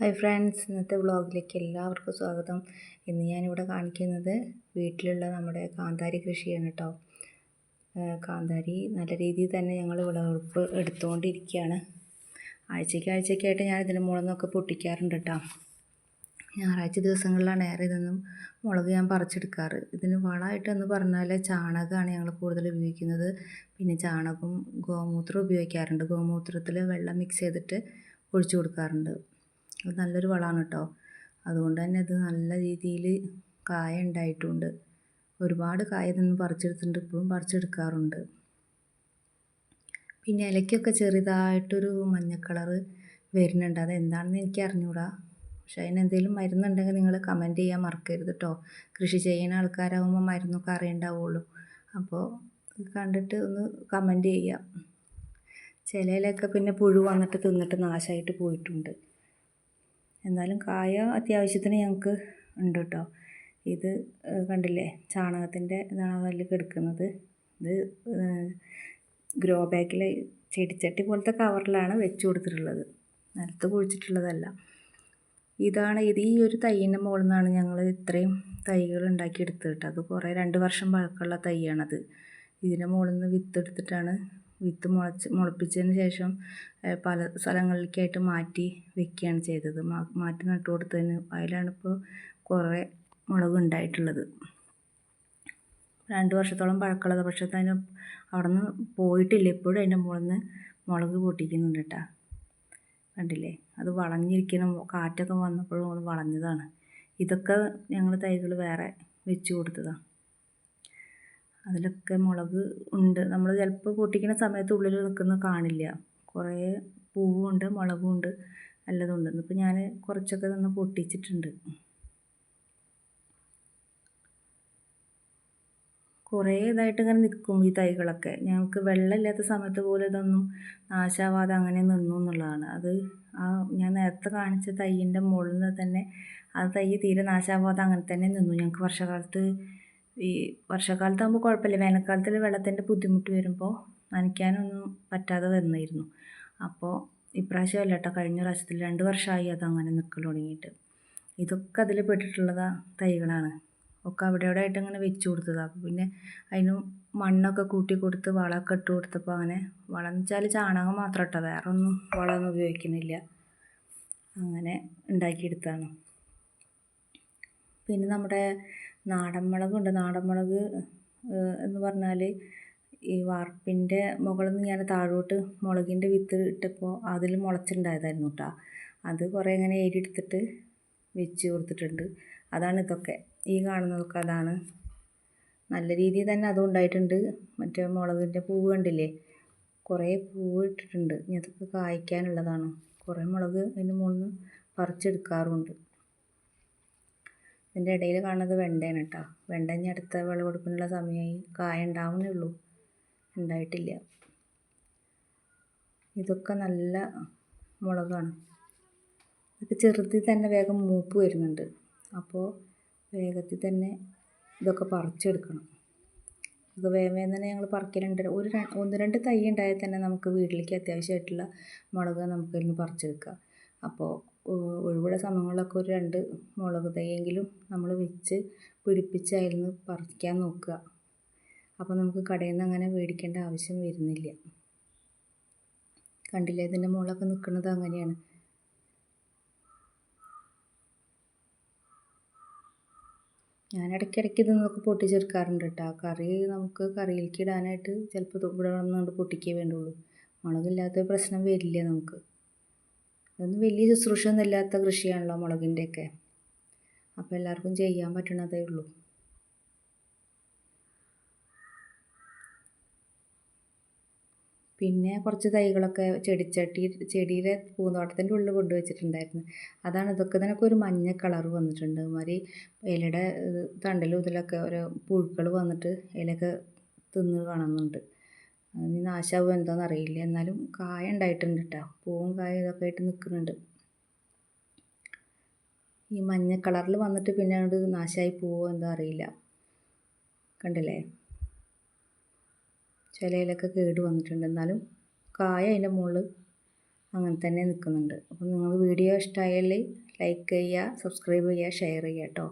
Hi friends ഇന്നത്തെ വ്ളോഗിലേക്ക് എല്ലാവർക്കും സ്വാഗതം. ഇന്ന് ഞാനിവിടെ കാണിക്കുന്നത് വീട്ടിലുള്ള നമ്മുടെ കാന്താരി കൃഷിയാണ് കേട്ടോ കാന്താരി നല്ല രീതിയിൽ തന്നെ ഞങ്ങൾ വിളവെടുപ്പ് എടുത്തുകൊണ്ടിരിക്കുകയാണ്. ആഴ്ചയ്ക്ക് ആഴ്ചയ്ക്കായിട്ട് ഞാൻ ഇതിന് മുളകൊക്കെ പൊട്ടിക്കാറുണ്ട് കേട്ടോ ഞായറാഴ്ച ദിവസങ്ങളിലാണ് ഏറെ ഇതൊന്നും മുളക് ഞാൻ പറിച്ചെടുക്കാറ്. ഇതിന് വളമായിട്ടെന്ന് പറഞ്ഞാൽ ചാണകമാണ് ഞങ്ങൾ കൂടുതൽ ഉപയോഗിക്കുന്നത്. പിന്നെ ചാണകവും ഗോമൂത്രം ഉപയോഗിക്കാറുണ്ട്. ഗോമൂത്രത്തിൽ വെള്ളം മിക്സ് ചെയ്തിട്ട് ഒഴിച്ചു കൊടുക്കാറുണ്ട്. അത് നല്ലൊരു വളമാണ് കേട്ടോ. അതുകൊണ്ട് തന്നെ ഇത് നല്ല രീതിയിൽ കായ ഉണ്ടായിട്ടുണ്ട്. ഒരുപാട് കായ നിന്ന് പറിച്ചെടുത്തിട്ടുണ്ട് ഇപ്പോഴും പറിച്ചെടുക്കാറുണ്ട്. പിന്നെ ഇലയ്ക്കൊക്കെ ചെറുതായിട്ടൊരു മഞ്ഞ കളറ് വരുന്നുണ്ട്. അതെന്താണെന്ന് എനിക്ക് അറിഞ്ഞൂടാ. പക്ഷേ അതിനെന്തെങ്കിലും മരുന്നുണ്ടെങ്കിൽ നിങ്ങൾ കമന്റ് ചെയ്യാൻ മറക്കരുത് കേട്ടോ. കൃഷി ചെയ്യുന്ന ആൾക്കാരാകുമ്പോൾ മരുന്നൊക്കെ അറിയണ്ടാവുള്ളൂ. അപ്പോൾ കണ്ടിട്ട് ഒന്ന് കമന്റ് ചെയ്യാം. ചിലയിലൊക്കെ പിന്നെ പുഴു വന്നിട്ട് തിന്നിട്ട് നാശമായിട്ട് പോയിട്ടുണ്ട്. എന്നാലും കായ അത്യാവശ്യത്തിന് ഞങ്ങൾക്ക് ഉണ്ട് കേട്ടോ ഇത് കണ്ടില്ലേ? ചാണകത്തിന്റെ ഇതാണ് അതിൽ കിടക്കുന്നത്. ഇത് ഗ്രോ ബാഗിൽ ചെടിച്ചട്ടി പോലത്തെ കവറിലാണ് വെച്ച് കൊടുത്തിട്ടുള്ളത്. നിലത്ത് കുഴിച്ചിട്ടുള്ളതല്ല. ഇതാണ് ഇത് ഈ ഒരു തൈയിന്റെ മുകളിൽ നിന്നാണ് ഞങ്ങൾ ഇത്രയും തൈകൾ ഉണ്ടാക്കി എടുത്തിട്ട് അത് കുറേ രണ്ട് വർഷം പഴക്കമുള്ള തൈയാണത്. ഇതിന്റെ മുകളിൽ നിന്ന് വിത്ത് എടുത്തിട്ടാണ് വിത്ത് മുളച്ച് മുളപ്പിച്ചതിന് ശേഷം പല സ്ഥലങ്ങളിലേക്കായിട്ട് മാറ്റി വെക്കുകയാണ് ചെയ്തത്. മാറ്റി നട്ടു കൊടുത്തതിന് അതിലാണ് ഇപ്പോൾ കുറേ മുളക് ഉണ്ടായിട്ടുള്ളത്. രണ്ട് വർഷത്തോളം പഴക്കമുള്ളത് പക്ഷേ അതിന് അവിടെ നിന്ന് പോയിട്ടില്ല. ഇപ്പോഴും അതിന്റെ മുകളിൽ നിന്ന് മുളക് പൊട്ടിക്കുന്നുണ്ട് കേട്ടോ. കണ്ടില്ലേ? അത് വളഞ്ഞിരിക്കണം. കാറ്റൊക്കെ വന്നപ്പോഴും അത് വളഞ്ഞതാണ്. ഇതൊക്കെ ഞങ്ങൾ തൈകൾ വേറെ വെച്ച് കൊടുത്തതാണ് അതിലൊക്കെ മുളക് ഉണ്ട്. നമ്മൾ ചിലപ്പോൾ പൊട്ടിക്കുന്ന സമയത്ത് ഉള്ളിൽ നിൽക്കുന്നത് കാണില്ല. കുറേ പൂവുണ്ട് മുളകുമുണ്ട് നല്ലതുണ്ട് ഇന്നിപ്പോൾ ഞാൻ കുറച്ചൊക്കെ നിന്ന് പൊട്ടിച്ചിട്ടുണ്ട്. കുറേ ഇതായിട്ട് ഇങ്ങനെ നിൽക്കും ഈ തൈകളൊക്കെ. ഞങ്ങൾക്ക് വെള്ളമില്ലാത്ത സമയത്ത് പോലെ ഇതൊന്നും നാശാവാതെ അങ്ങനെ നിന്നു എന്നുള്ളതാണ്. അത് ആ ഞാൻ നേരത്തെ കാണിച്ച തൈയിന്റെ മുകളിൽ നിന്ന് തന്നെ ആ തൈ തീരെ നാശാവാതെ അങ്ങനെ തന്നെ നിന്നു. ഞങ്ങൾക്ക് വർഷകാലത്ത് ഈ വർഷക്കാലത്താകുമ്പോൾ കുഴപ്പമില്ല. വേനൽക്കാലത്തിൽ വെള്ളത്തിന്റെ ബുദ്ധിമുട്ട് വരുമ്പോൾ നനയ്ക്കാനൊന്നും പറ്റാതെ വന്നിരുന്നു. അപ്പോൾ ഇപ്രാവശ്യം അല്ല കേട്ടോ കഴിഞ്ഞ പ്രാവശ്യത്തിൽ രണ്ട് വർഷമായി അത് അങ്ങനെ നിൽക്കൽ തുടങ്ങിയിട്ട്. ഇതൊക്കെ അതിൽ പെട്ടിട്ടുള്ളത് തൈകളാണ്. ഒക്കെ അവിടെ അവിടെ ആയിട്ട് അങ്ങനെ വെച്ച് കൊടുത്തതാണ് അപ്പോൾ പിന്നെ അതിന് മണ്ണൊക്കെ കൂട്ടി കൊടുത്ത് വളമൊക്കെ ഇട്ട് കൊടുത്തപ്പോൾ അങ്ങനെ വളം എന്ന് വെച്ചാൽ ചാണകം മാത്രം കേട്ടോ വേറെ ഒന്നും വളമൊന്നും ഉപയോഗിക്കുന്നില്ല. അങ്ങനെ ഉണ്ടാക്കിയെടുത്താണ് പിന്നെ നമ്മുടെ നാടൻ മുളകുണ്ട് നാടൻ മുളക് എന്ന് പറഞ്ഞാൽ ഈ വാർപ്പിന്റെ മുകളിൽ നിന്ന് ഞാൻ താഴോട്ട് മുളകിന്റെ വിത്ത് ഇട്ടപ്പോൾ അതിൽ മുളച്ചിട്ടുണ്ടായതായിരുന്നു കേട്ടോ അത് കുറേ ഇങ്ങനെ ഏരിയെടുത്തിട്ട് വെച്ച് കൊടുത്തിട്ടുണ്ട്. അതാണ് ഇതൊക്കെ. ഈ കാണുന്നതൊക്കെ അതാണ്. നല്ല രീതിയിൽ തന്നെ അതും ഉണ്ടായിട്ടുണ്ട്. മറ്റേ മുളകിന്റെ പൂവ് കണ്ടില്ലേ? കുറേ പൂവ് ഇട്ടിട്ടുണ്ട്. ഇനി അതൊക്കെ കായ്ക്കാനുള്ളതാണ്. കുറേ മുളക് അതിന്റെ മുകളിൽ നിന്ന് പറിച്ചെടുക്കാറുമുണ്ട് ഇതിന്റെ ഇടയിൽ കാണുന്നത് വെണ്ടയാണ് കേട്ടോ. വെണ്ട ഇനി അടുത്ത വിളവെടുപ്പിനുള്ള സമയമായി. കായ ഉണ്ടാവുന്നേ ഉള്ളൂ. ഉണ്ടായിട്ടില്ല. ഇതൊക്കെ നല്ല മുളകാണ്. ഇതൊക്കെ ചെറുതിൽ തന്നെ വേഗം മൂപ്പ് വരുന്നുണ്ട്. അപ്പോൾ വേഗത്തിൽ തന്നെ ഇതൊക്കെ പറിച്ചെടുക്കണം. ഇതൊക്കെ വേഗം വേഗം തന്നെ ഞങ്ങൾ പറിക്കലുണ്ട് ഒരു ഒന്ന് രണ്ട് തൈ ഉണ്ടായാൽ തന്നെ നമുക്ക് വീട്ടിലേക്ക് അത്യാവശ്യമായിട്ടുള്ള മുളക് നമുക്ക് പറിച്ചെടുക്കാം. അപ്പോൾ ഒഴിവുള്ള സമയങ്ങളിലൊക്കെ ഒരു രണ്ട് മുളക് തൈയെങ്കിലും നമ്മൾ വെച്ച് പിടിപ്പിച്ച് അതിൽ നിന്ന് പറിക്കാൻ നോക്കുക. അപ്പോൾ നമുക്ക് കടയിൽ നിന്ന് അങ്ങനെ മേടിക്കേണ്ട ആവശ്യം വരുന്നില്ല. കണ്ടില്ലേ? ഇതിന്റെ മുളൊക്കെ നിൽക്കുന്നത് അങ്ങനെയാണ്. ഞാൻ ഇടയ്ക്കിടയ്ക്ക് ഇതൊന്നൊക്കെ പൊട്ടിച്ചെടുക്കാറുണ്ട് കേട്ടോ. കറി നമുക്ക് കറിയിലേക്ക് ഇടാനായിട്ട് ചിലപ്പോൾ ഇവിടെ വന്നുകൊണ്ട് പൊട്ടിക്കേ വേണ്ടുള്ളൂ. മുളകില്ലാത്ത പ്രശ്നം വരില്ല നമുക്ക്. അതൊന്നും വലിയ ശുശ്രൂഷയൊന്നും ഇല്ലാത്ത കൃഷിയാണല്ലോ മുളകിന്റെയൊക്കെ. അപ്പോൾ എല്ലാവർക്കും ചെയ്യാൻ പറ്റണതേ ഉള്ളൂ. പിന്നെ കുറച്ച് തൈകളൊക്കെ ചെടിച്ചട്ടി ചെടിയുടെ പൂന്തോട്ടത്തിന്റെ ഉള്ളിൽ കൊണ്ടുവച്ചിട്ടുണ്ടായിരുന്നു അതാണ് ഇതൊക്കെ ഇതിനൊക്കെ ഒരു മഞ്ഞ കളർ വന്നിട്ടുണ്ട്. അതുമാതിരി ഇലയുടെ തണ്ടിലും ഇതിലൊക്കെ ഓരോ പുഴുക്കൾ വന്നിട്ട് ഇലയൊക്കെ തിന്ന് കാണുന്നുണ്ട്. ഇനി നാശാവും എന്താണെന്ന് അറിയില്ല. എന്നാലും കായ ഉണ്ടായിട്ടുണ്ട് കേട്ടോ പൂവും കായ ഇതൊക്കെ ആയിട്ട് നിൽക്കുന്നുണ്ട് ഈ മഞ്ഞ കളറിൽ വന്നിട്ട് പിന്നെ അത് നാശമായി പോവോ എന്തോ അറിയില്ല. കണ്ടില്ലേ? ചിലയിലൊക്കെ കേട് വന്നിട്ടുണ്ട്. എന്നാലും കായ അതിന്റെ മുകളിൽ അങ്ങനെ തന്നെ നിൽക്കുന്നുണ്ട് അപ്പോൾ നിങ്ങൾ വീഡിയോ ഇഷ്ടമായാൽ ലൈക്ക് ചെയ്യുക സബ്സ്ക്രൈബ് ചെയ്യുക ഷെയർ ചെയ്യുക കേട്ടോ